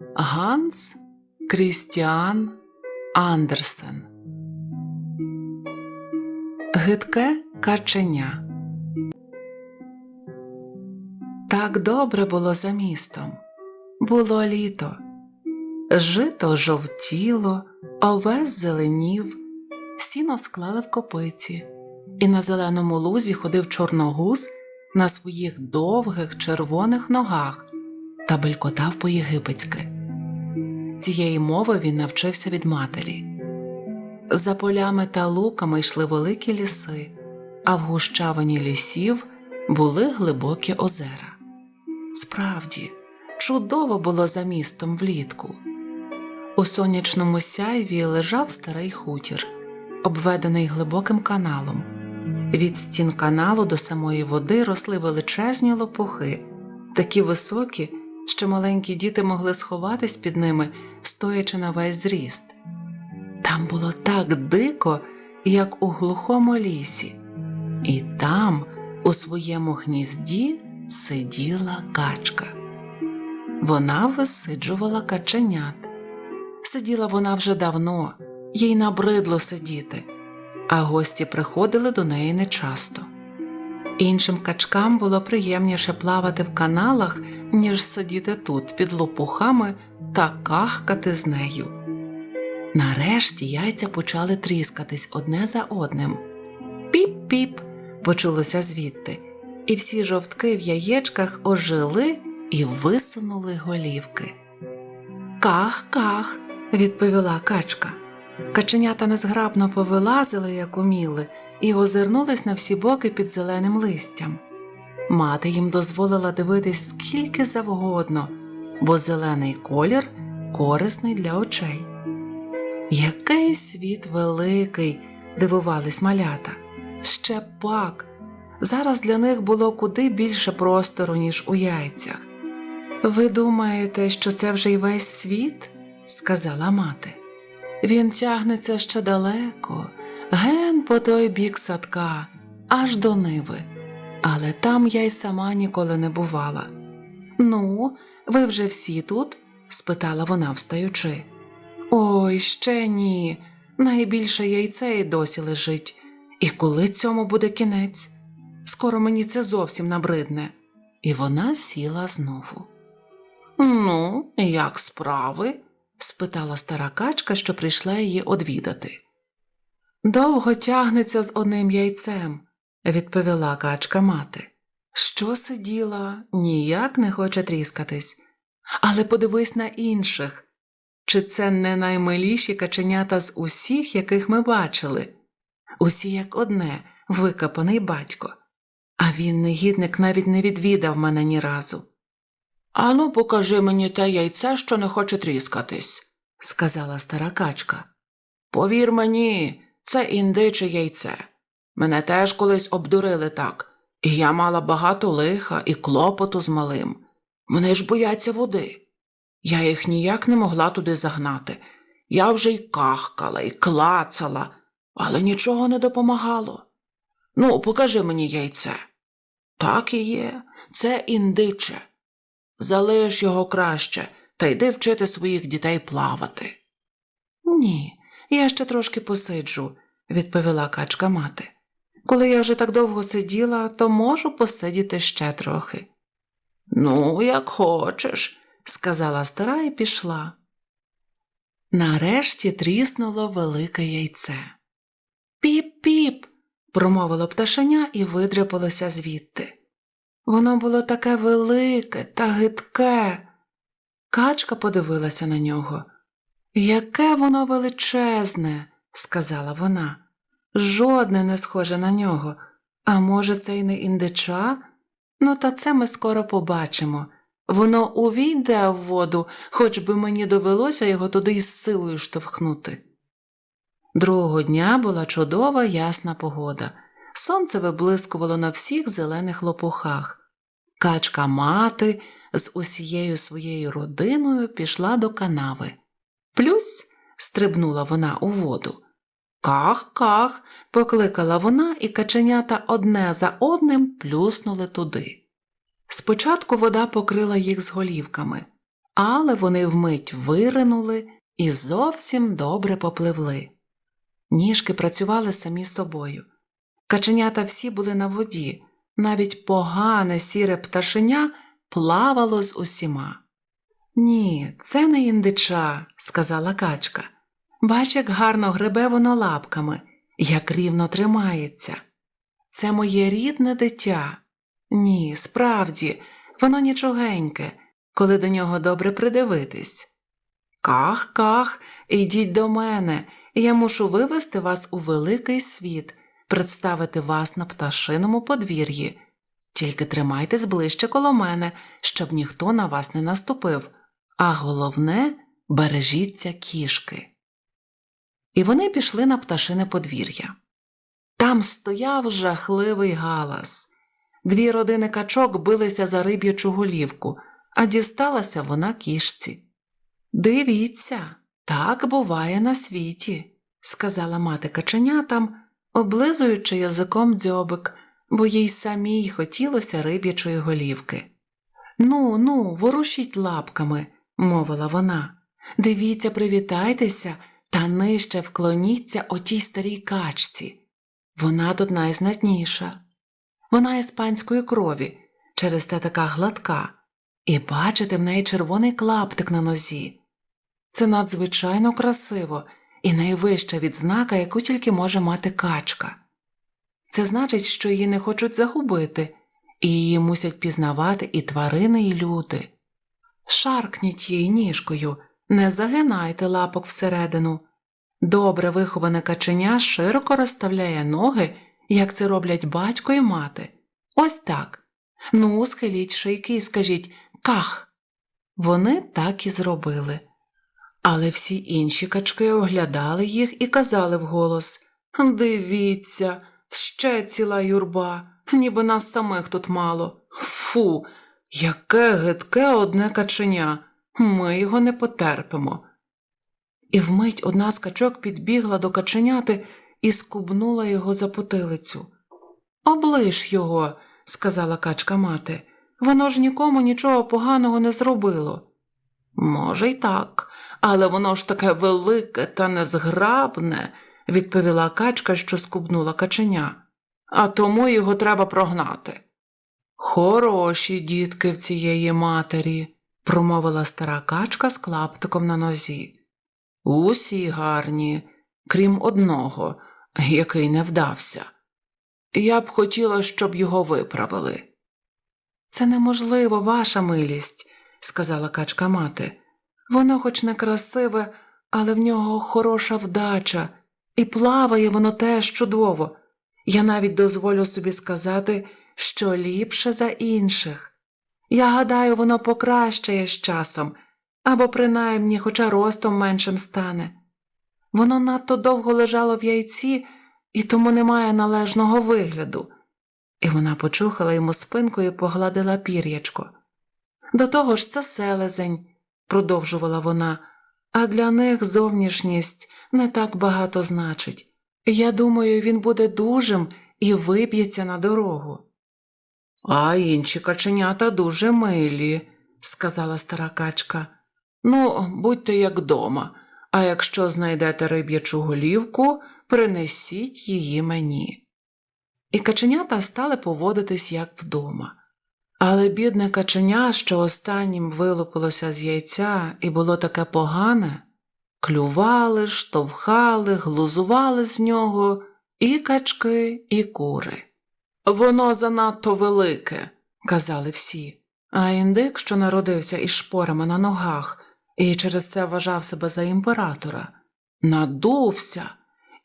Ганс Крістіан Андерсен. Гидке каченя. Так добре було за містом. Було літо. Жито жовтіло, овес зеленів, сіно склали в копиці, і на зеленому лузі ходив чорногуз на своїх довгих червоних ногах та белькотав по-єгипетськи. Цієї мови він навчився від матері. За полями та луками йшли великі ліси, а в гущавині лісів були глибокі озера. Справді, чудово було за містом влітку. У сонячному сяйві лежав старий хутір, обведений глибоким каналом. Від стін каналу до самої води росли величезні лопухи, такі високі, що маленькі діти могли сховатись під ними, стоячи на весь зріст. Там було так дико, як у глухому лісі, і там, у своєму гнізді, сиділа качка. Вона висиджувала каченят. Сиділа вона вже давно, їй набридло сидіти, а гості приходили до неї нечасто. Іншим качкам було приємніше плавати в каналах, ніж сидіти тут під лопухами та кахкати з нею. Нарешті яйця почали тріскатись одне за одним. Піп-піп почулося звідти, і всі жовтки в яєчках ожили і висунули голівки. Ках-ках, відповіла качка. Каченята незграбно повилазили, як уміли, і озирнулись на всі боки під зеленим листям. Мати їм дозволила дивитись скільки завгодно, бо зелений колір корисний для очей. Який світ великий, дивувались малята. Ще пак. Зараз для них було куди більше простору, ніж у яйцях. Ви думаєте, що це вже й весь світ? сказала мати. Він тягнеться ще далеко, ген по той бік садка, аж до ниви. Але там я й сама ніколи не бувала. Ну, ви вже всі тут? спитала вона, встаючи. Ой, ще ні. Найбільше яйце й досі лежить. І коли цьому буде кінець? Скоро мені це зовсім набридне. І вона сіла знову. Ну, як справи? спитала стара качка, що прийшла її одвідати. Довго тягнеться з одним яйцем, відповіла качка мати. Що сиділа, ніяк не хоче тріскатись. Але подивись на інших. Чи це не наймиліші каченята з усіх, яких ми бачили? Усі як одне, викопаний батько. А він, негідник, навіть не відвідав мене ні разу. Ану, покажи мені те яйце, що не хоче тріскатись, сказала стара качка. Повір мені, це індиче яйце. Мене теж колись обдурили так, і я мала багато лиха і клопоту з малим. Вони ж бояться води. Я їх ніяк не могла туди загнати. Я вже й кахкала, і клацала, але нічого не допомагало. Ну, покажи мені яйце. Так і є, це індиче. Залиш його краще та йди вчити своїх дітей плавати. Ні, я ще трошки посиджу, відповіла качка мати. Коли я вже так довго сиділа, то можу посидіти ще трохи. Ну, як хочеш, сказала стара і пішла. Нарешті тріснуло велике яйце. Піп-піп, промовило пташеня і видряпалося звідти. Воно було таке велике та гидке. Качка подивилася на нього. Яке воно величезне, сказала вона. Жодне не схоже на нього. А може, це й не індича? Ну, та це ми скоро побачимо. Воно увійде в воду, хоч би мені довелося його туди із силою штовхнути. Другого дня була чудова ясна погода. Сонце виблискувало на всіх зелених лопухах. Качка мати з усією своєю родиною пішла до канави. Плюсь стрибнула вона у воду. Ках-ках. покликала вона, і каченята одне за одним плюснули туди. Спочатку вода покрила їх з голівками, але вони вмить виринули і зовсім добре попливли. Ніжки працювали самі собою. Каченята всі були на воді, навіть погане сіре пташеня плавало з усіма. Ні, це не індича, сказала качка. Бач, як гарно гребе воно лапками, як рівно тримається. Це моє рідне дитя. Ні, справді, воно нічогеньке, коли до нього добре придивитись. Ках, ках, ідіть до мене, я мушу вивести вас у великий світ, представити вас на пташиному подвір'ї. Тільки тримайтесь ближче коло мене, щоб ніхто на вас не наступив, а головне бережіться кішки. І вони пішли на пташине подвір'я. Там стояв жахливий галас. Дві родини качок билися за риб'ячу голівку, а дісталася вона кішці. Дивіться, так буває на світі, сказала мати каченятам, облизуючи язиком дзьобик, бо їй самій хотілося риб'ячої голівки. Ну, ну, ворушіть лапками, мовила вона. Дивіться, привітайтеся та нижче вклоніться отій старій качці. Вона тут найзнатніша. Вона іспанської крові, через те така гладка, і бачите в неї червоний клаптик на нозі. Це надзвичайно красиво і найвища відзнака, яку тільки може мати качка. Це значить, що її не хочуть загубити, і її мусять пізнавати і тварини, і люди. Шаркніть її ніжкою, не загинайте лапок всередину. Добре виховане каченя широко розставляє ноги, як це роблять батько і мати. Ось так. Ну, схиліть шийки і скажіть ках. Вони так і зробили. Але всі інші качки оглядали їх і казали вголос Дивіться, ще ціла юрба, ніби нас самих тут мало. Фу, яке гидке одне каченя. Ми його не потерпимо. І вмить одна з качок підбігла до каченяти і скубнула його за потилицю. Оближ його, сказала качка мати. Воно ж нікому нічого поганого не зробило. Може, й так, але воно ж таке велике та незграбне, відповіла качка, що скубнула каченя, а тому його треба прогнати. Хороші дітки в цієї матері, промовила стара качка з клаптиком на нозі. Усі гарні, крім одного, який не вдався. Я б хотіла, щоб його виправили. Це неможливо, ваша милість, сказала качка мати. Воно хоч не красиве, але в нього хороша вдача, і плаває воно теж чудово. Я навіть дозволю собі сказати, що ліпше за інших. Я гадаю, воно покращає з часом, або принаймні, хоча ростом меншим стане. Воно надто довго лежало в яйці і тому не має належного вигляду. І вона почухала йому спинку і погладила пір'ячко. До того ж, це селезень, продовжувала вона, а для них зовнішність не так багато значить. Я думаю, він буде дужим і виб'ється на дорогу. А інші каченята дуже милі, сказала стара качка. Ну, будьте як дома, а якщо знайдете риб'ячу голівку, принесіть її мені. І каченята стали поводитись як вдома. Але бідне каченя, що останнім вилупилося з яйця і було таке погане, клювали, штовхали, глузували з нього і качки, і кури. Воно занадто велике, казали всі, а індик, що народився із шпорами на ногах, і через це вважав себе за імператора, надувся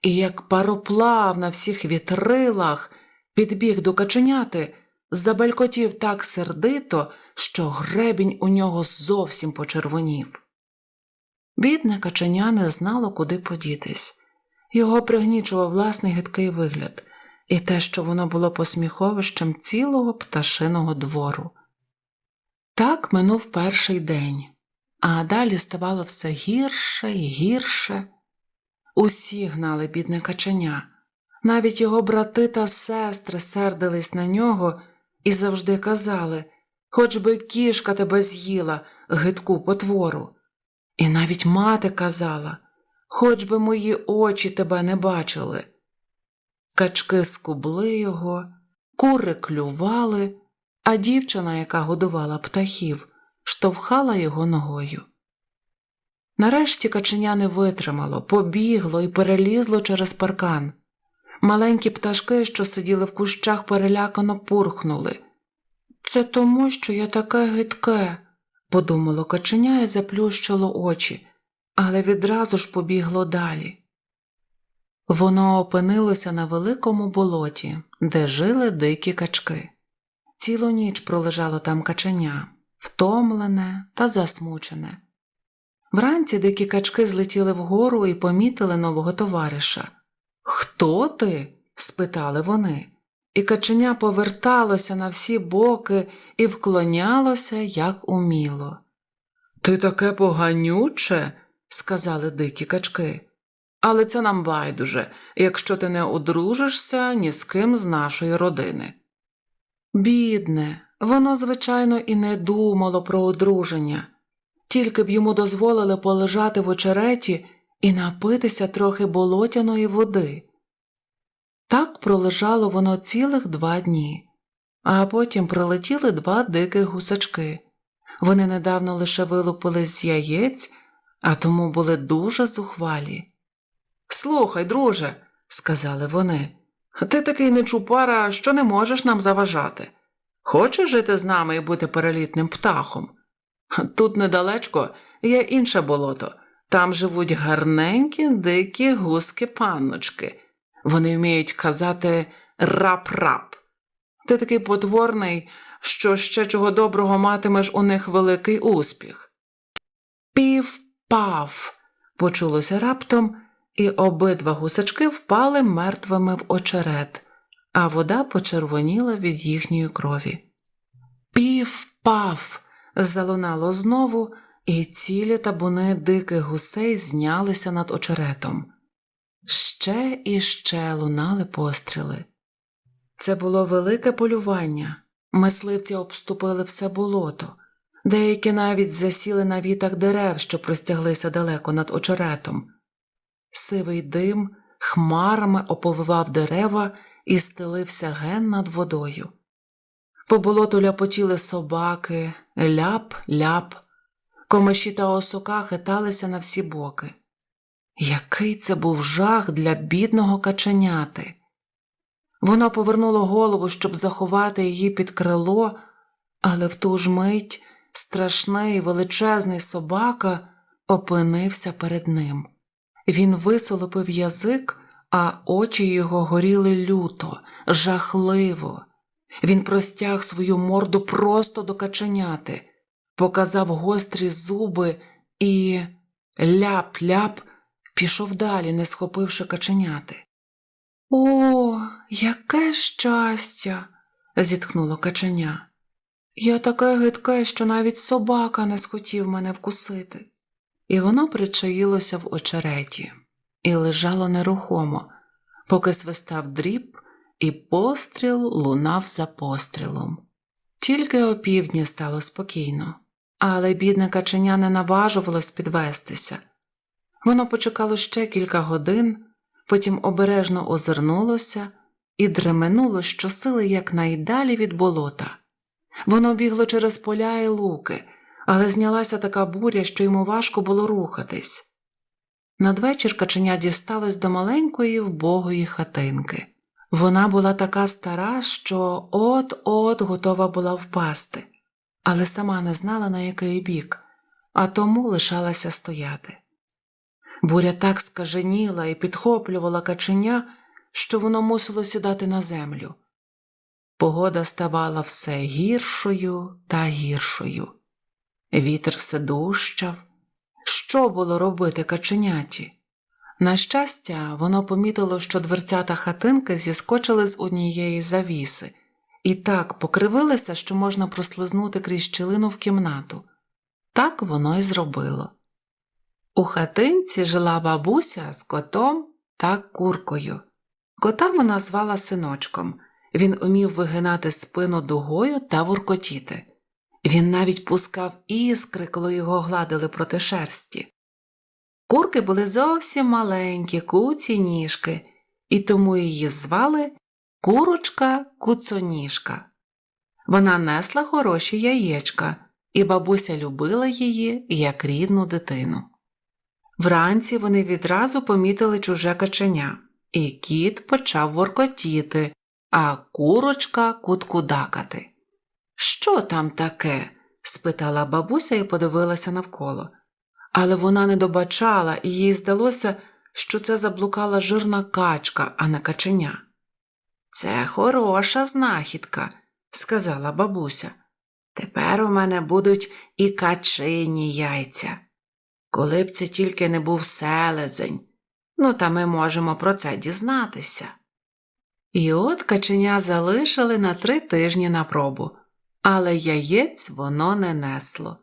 і, як пароплав на всіх вітрилах, підбіг до каченяти, забелькотів так сердито, що гребінь у нього зовсім почервонів. Бідне каченя не знало, куди подітись. Його пригнічував власний гидкий вигляд і те, що воно було посміховищем цілого пташиного двору. Так минув перший день, а далі ставало все гірше і гірше. Усі гнали бідне каченя, навіть його брати та сестри сердились на нього і завжди казали Хоч би кішка тебе з'їла, гидку потвору. І навіть мати казала, хоч би мої очі тебе не бачили. Качки скубли його, кури клювали, а дівчина, яка годувала птахів, штовхала його ногою. Нарешті каченя не витримало, побігло і перелізло через паркан. Маленькі пташки, що сиділи в кущах, перелякано пурхнули. Це тому, що я таке гидке, подумало каченя і заплющило очі, але відразу ж побігло далі. Воно опинилося на великому болоті, де жили дикі качки. Цілу ніч пролежало там каченя, втомлене та засмучене. Вранці дикі качки злетіли вгору і помітили нового товариша. Хто ти? спитали вони, і каченя поверталося на всі боки і вклонялося, як уміло. Ти таке поганюче, сказали дикі качки. Але це нам байдуже, якщо ти не одружишся ні з ким з нашої родини. Бідне, воно, звичайно, і не думало про одруження, тільки б йому дозволили полежати в очереті і напитися трохи болотяної води. Так пролежало воно цілих два дні, а потім прилетіли два диких гусачки. Вони недавно лише вилупили з яєць, а тому були дуже зухвалі. Слухай, друже, сказали вони, ти такий нечупара, що не можеш нам заважати. Хочеш жити з нами і бути перелітним птахом? Тут недалечко є інше болото. Там живуть гарненькі дикі гуски панночки. Вони вміють казати рап-рап. Ти такий потворний, що ще чого доброго матимеш у них великий успіх. Пів-пав, почулося раптом, і обидва гусачки впали мертвими в очерет, а вода почервоніла від їхньої крові. Пів-пав. залунало знову, і цілі табуни диких гусей знялися над очеретом. Ще і ще лунали постріли. Це було велике полювання. Мисливці обступили все болото, деякі навіть засіли на вітах дерев, що простяглися далеко над очеретом. Сивий дим хмарами оповивав дерева і стелився ген над водою. По болоту ляпотіли собаки, ляп-ляп, комиші та осока хиталися на всі боки. Який це був жах для бідного каченяти. Воно повернуло голову, щоб заховати її під крило, але в ту ж мить страшний величезний собака опинився перед ним. Він висолопив язик, а очі його горіли люто, жахливо. Він простяг свою морду просто до каченяти, показав гострі зуби і ляп-ляп пішов далі, не схопивши каченяти. О, яке щастя. зітхнуло каченя. Я таке гидке, що навіть собака не схотів мене вкусити. І воно причаїлося в очереті і лежало нерухомо, поки свистав дріб, і постріл лунав за пострілом. Тільки опівдні стало спокійно, але бідне каченя не наважувалось підвестися. Воно почекало ще кілька годин, потім обережно озирнулося і дременуло щосили якнайдалі від болота. Воно бігло через поля і луки, але знялася така буря, що йому важко було рухатись. Надвечір каченя дісталось до маленької вбогої хатинки. Вона була така стара, що от-от готова була впасти, але сама не знала, на який бік, а тому лишалася стояти. Буря так скаженіла і підхоплювала каченя, що воно мусило сідати на землю. Погода ставала все гіршою та гіршою. Вітер все дужчав. Що було робити каченяті? На щастя, воно помітило, що дверцята хатинки зіскочили з однієї завіси, і так покривилися, що можна прослизнути крізь щілину в кімнату. Так воно й зробило. У хатинці жила бабуся з котом та куркою. Кота вона звала синочком. Він умів вигинати спину дугою та вуркотіти. Він навіть пускав іскри, коли його гладили проти шерсті. Курки були зовсім маленькі, куці ніжки, і тому її звали курочка куцоніжка. Вона несла хороші яєчка, і бабуся любила її як рідну дитину. Вранці вони відразу помітили чуже каченя, і кіт почав воркотіти, а курочка куткудакати. Що там таке? спитала бабуся і подивилася навколо. Але вона не добачала, і їй здалося, що це заблукала жирна качка, а не каченя. Це хороша знахідка, сказала бабуся. Тепер у мене будуть і качині яйця. Коли б це тільки не був селезень, ну та ми можемо про це дізнатися. І от каченя залишили на три тижні на пробу, але яєць воно не несло.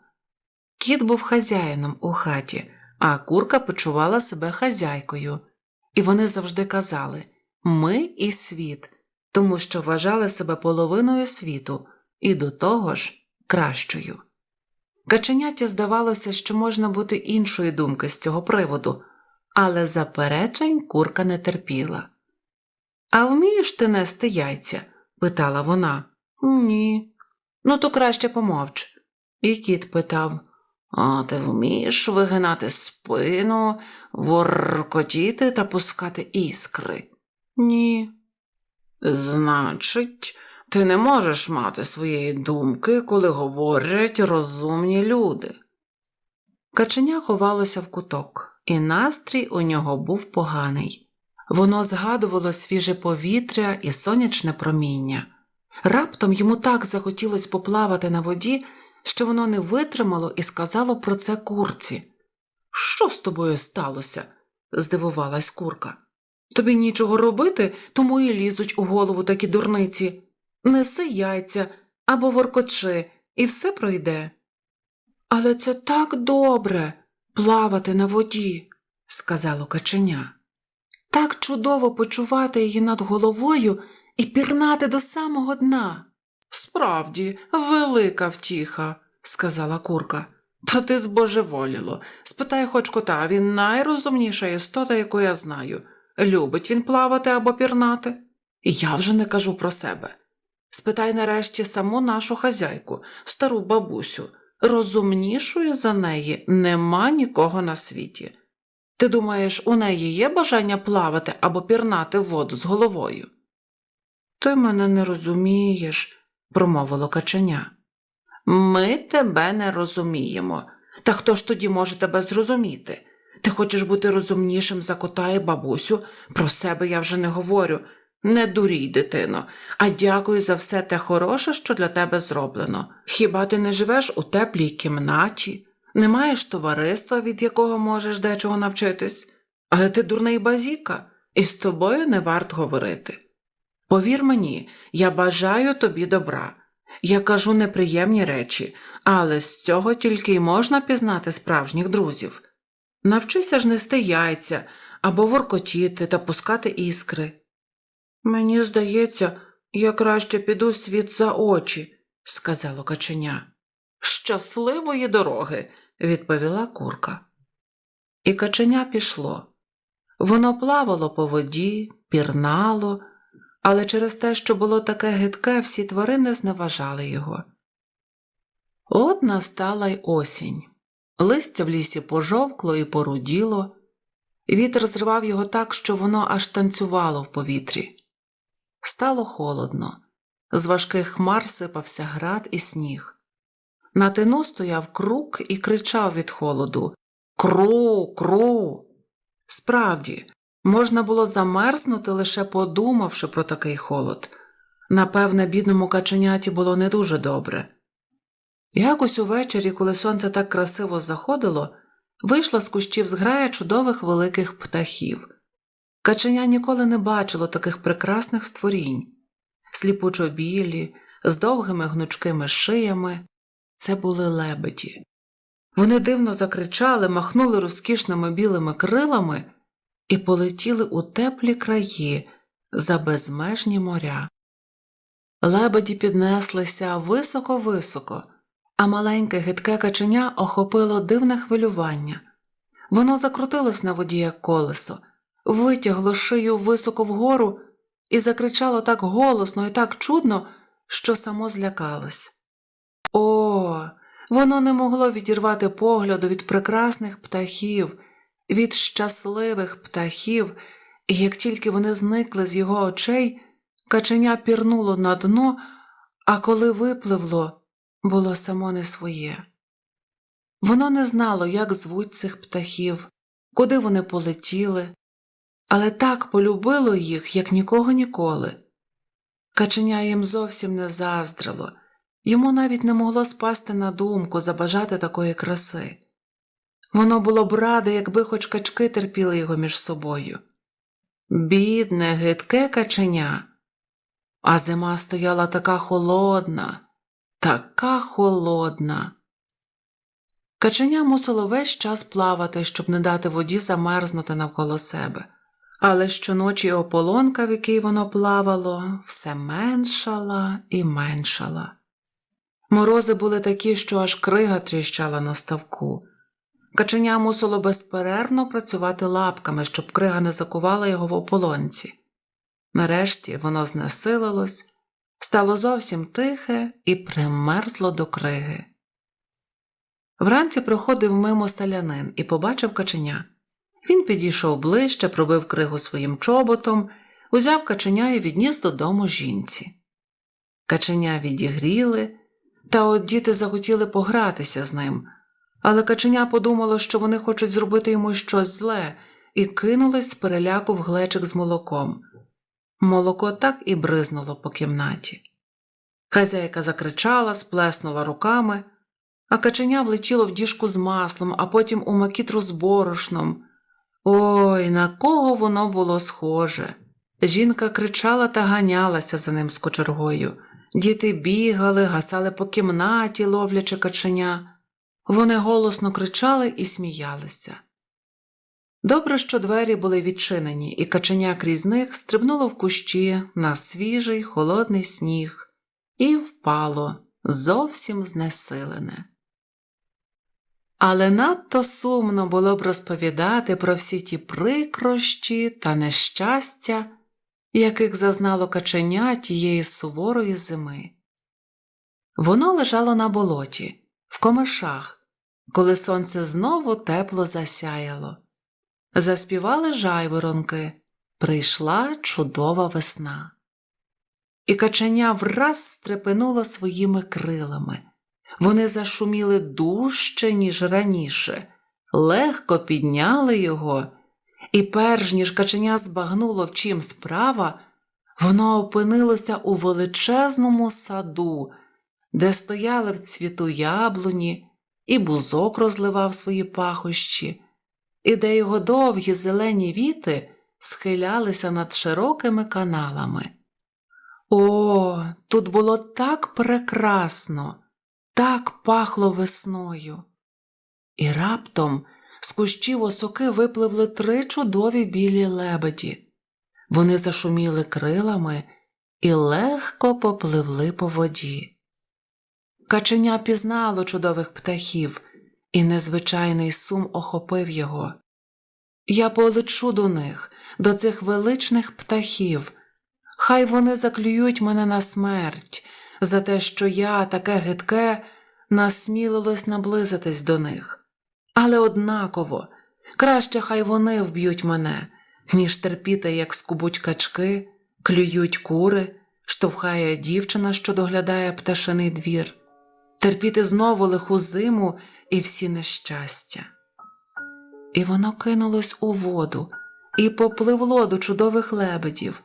Кіт був хазяїном у хаті, а курка почувала себе хазяйкою, і вони завжди казали ми і світ, тому що вважали себе половиною світу і до того ж кращою. Каченяті здавалося, що можна бути іншої думки з цього приводу, але заперечень курка не терпіла. А вмієш ти нести яйця? питала вона. Ні. Ну, то краще помовч. І кіт питав А ти вмієш вигинати спину, воркотіти та пускати іскри? Ні. Значить, ти не можеш мати своєї думки, коли говорять розумні люди. Каченя ховалося в куток, і настрій у нього був поганий. Воно згадувало свіже повітря і сонячне проміння. Раптом йому так захотілося поплавати на воді, що воно не витримало і сказало про це курці. Що з тобою сталося? здивувалась курка. Тобі нічого робити, тому і лізуть у голову такі дурниці. Неси яйця або воркочи, і все пройде. Але це так добре плавати на воді, сказало каченя. Так чудово почувати її над головою і пірнати до самого дна. Справді, велика втіха, сказала курка. Та ти збожеволіло. Спитай хоч кота, він найрозумніша істота, яку я знаю. Любить він плавати або пірнати? Я вже не кажу про себе. Спитай нарешті саму нашу хазяйку, стару бабусю. Розумнішої за неї нема нікого на світі. Ти думаєш, у неї є бажання плавати або пірнати в воду з головою? Ти мене не розумієш, промовило каченя. Ми тебе не розуміємо. Та хто ж тоді може тебе зрозуміти? Ти хочеш бути розумнішим за кота і бабусю? Про себе я вже не говорю. Не дурій, дитино, а дякую за все те хороше, що для тебе зроблено. Хіба ти не живеш у теплій кімнаті, не маєш товариства, від якого можеш дечого навчитись? Але ти дурний базіка, і з тобою не варт говорити. Повір мені, я бажаю тобі добра. Я кажу неприємні речі, але з цього тільки й можна пізнати справжніх друзів. Навчися ж нести яйця або воркотіти та пускати іскри. Мені здається, я краще піду світ за очі, сказало каченя. Щасливої дороги, відповіла курка. І каченя пішло. Воно плавало по воді, пірнало, але через те, що було таке гидке, всі тварини зневажали його. От настала й осінь. Листя в лісі пожовкло і поруділо, вітер зривав його так, що воно аж танцювало в повітрі. Стало холодно, з важких хмар сипався град і сніг. На тину стояв крук і кричав від холоду Кру, кру. Справді, можна було замерзнути, лише подумавши про такий холод. Напевне, бідному каченяті було не дуже добре. Якось увечері, коли сонце так красиво заходило, вийшла з кущів зграя чудових великих птахів. Каченя ніколи не бачило таких прекрасних створінь сліпучо білі, з довгими гнучкими шиями. Це були лебеді. Вони дивно закричали, махнули розкішними білими крилами і полетіли у теплі краї за безмежні моря. Лебеді піднеслися високо-високо а маленьке гидке каченя охопило дивне хвилювання. Воно закрутилось на воді, як колесо, витягло шию високо вгору і закричало так голосно і так чудно, що само злякалось. О, воно не могло відірвати погляду від прекрасних птахів, від щасливих птахів, і як тільки вони зникли з його очей, каченя пірнуло на дно, а коли випливло, було само не своє. Воно не знало, як звуть цих птахів, куди вони полетіли, але так полюбило їх, як нікого ніколи. Каченя їм зовсім не заздрило, йому навіть не могло спасти на думку забажати такої краси. Воно було б раде, якби хоч качки терпіли його між собою. Бідне, гидке каченя. А зима стояла така холодна, така холодна. Каченя мусило весь час плавати, щоб не дати воді замерзнути навколо себе, але щоночі ополонка, в якій воно плавало, все меншала і меншала. Морози були такі, що аж крига тріщала на ставку. Каченя мусило безперервно працювати лапками, щоб крига не закувала його в ополонці. Нарешті воно знесилилось, стало зовсім тихе і примерзло до криги. Вранці проходив мимо селянин і побачив каченя. Він підійшов ближче, пробив кригу своїм чоботом, узяв каченя і відніс додому жінці. Каченя відігріли, та от діти захотіли погратися з ним, але каченя подумало, що вони хочуть зробити йому щось зле, і кинулись з переляку в глечик з молоком. Молоко так і бризнуло по кімнаті. Хазяйка закричала, сплеснула руками, а каченя влетіло в діжку з маслом, а потім у макітру з борошном. Ой, на кого воно було схоже. Жінка кричала та ганялася за ним з кочергою. Діти бігали, гасали по кімнаті, ловлячи каченя. Вони голосно кричали і сміялися. Добре, що двері були відчинені, і каченя крізь них стрибнуло в кущі на свіжий холодний сніг і впало зовсім знесилене. Але надто сумно було б розповідати про всі ті прикрощі та нещастя, яких зазнало каченя тієї суворої зими. Воно лежало на болоті, в комишах, коли сонце знову тепло засяяло. Заспівали жайворонки, прийшла чудова весна. І каченя враз стрепенуло своїми крилами. Вони зашуміли дужче, ніж раніше, легко підняли його, і перш ніж каченя збагнуло, в чим справа, воно опинилося у величезному саду, де стояли в цвіту яблуні, і бузок розливав свої пахощі, і де його довгі зелені віти схилялися над широкими каналами. О, тут було так прекрасно, так пахло весною. І раптом з кущів осоки випливли три чудові білі лебеді. Вони зашуміли крилами і легко попливли по воді. Каченя пізнало чудових птахів, і незвичайний сум охопив його. Я полечу до них, до цих величних птахів. Хай вони заклюють мене на смерть за те, що я, таке гидке, насмілилось наблизитись до них. Але однаково краще хай вони вб'ють мене, ніж терпіти, як скубуть качки, клюють кури, штовхає дівчина, що доглядає пташиний двір, терпіти знову лиху зиму і всі нещастя. І воно кинулось у воду і попливло до чудових лебедів.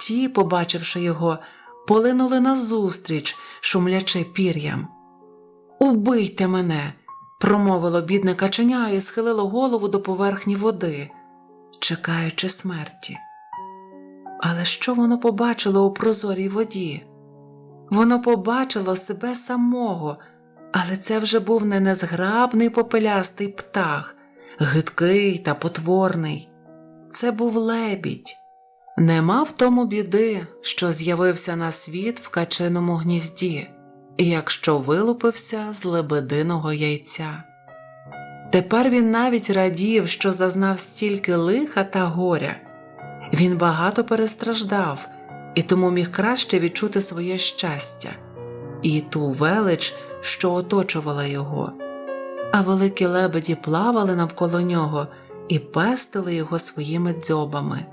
Ті, побачивши його, полинули назустріч, шумлячи пір'ям. Убийте мене, промовило бідне каченя і схилило голову до поверхні води, чекаючи смерті. Але що воно побачило у прозорій воді? Воно побачило себе самого, але це вже був не незграбний попелястий птах, гидкий та потворний. Це був лебідь. Нема в тому біди, що з'явився на світ в качиному гнізді. якщо вилупився з лебединого яйця. Тепер він навіть радів, що зазнав стільки лиха та горя. Він багато перестраждав і тому міг краще відчути своє щастя і ту велич, що оточувала його. А великі лебеді плавали навколо нього і пестили його своїми дзьобами.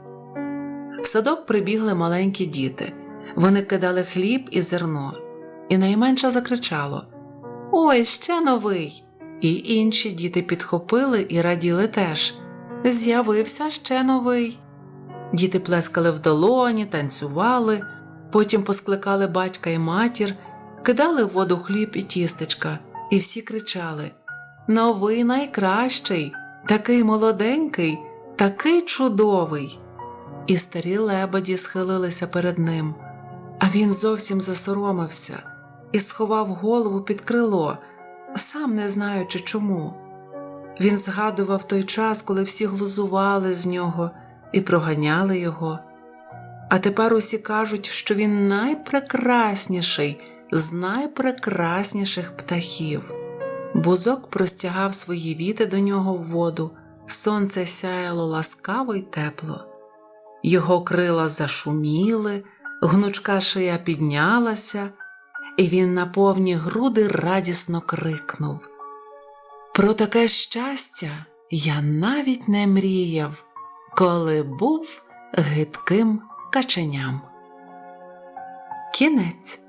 В садок прибігли маленькі діти. Вони кидали хліб і зерно, і найменша закричало Ой, ще новий! І інші діти підхопили і раділи теж З'явився ще новий. Діти плескали в долоні, танцювали, потім поскликали батька і матір, кидали в воду хліб і тістечка, і всі кричали Новий найкращий, такий молоденький, такий чудовий. І старі лебеді схилилися перед ним, а він зовсім засоромився і сховав голову під крило, сам не знаючи чому. Він згадував той час, коли всі глузували з нього і проганяли його. А тепер усі кажуть, що він найпрекрасніший з найпрекрасніших птахів. Бузок простягав свої віти до нього в воду, сонце сяяло ласкаво й тепло. Його крила зашуміли, гнучка шия піднялася, і він на повні груди радісно крикнув. Про таке щастя я навіть не мріяв, коли був гидким каченям. Кінець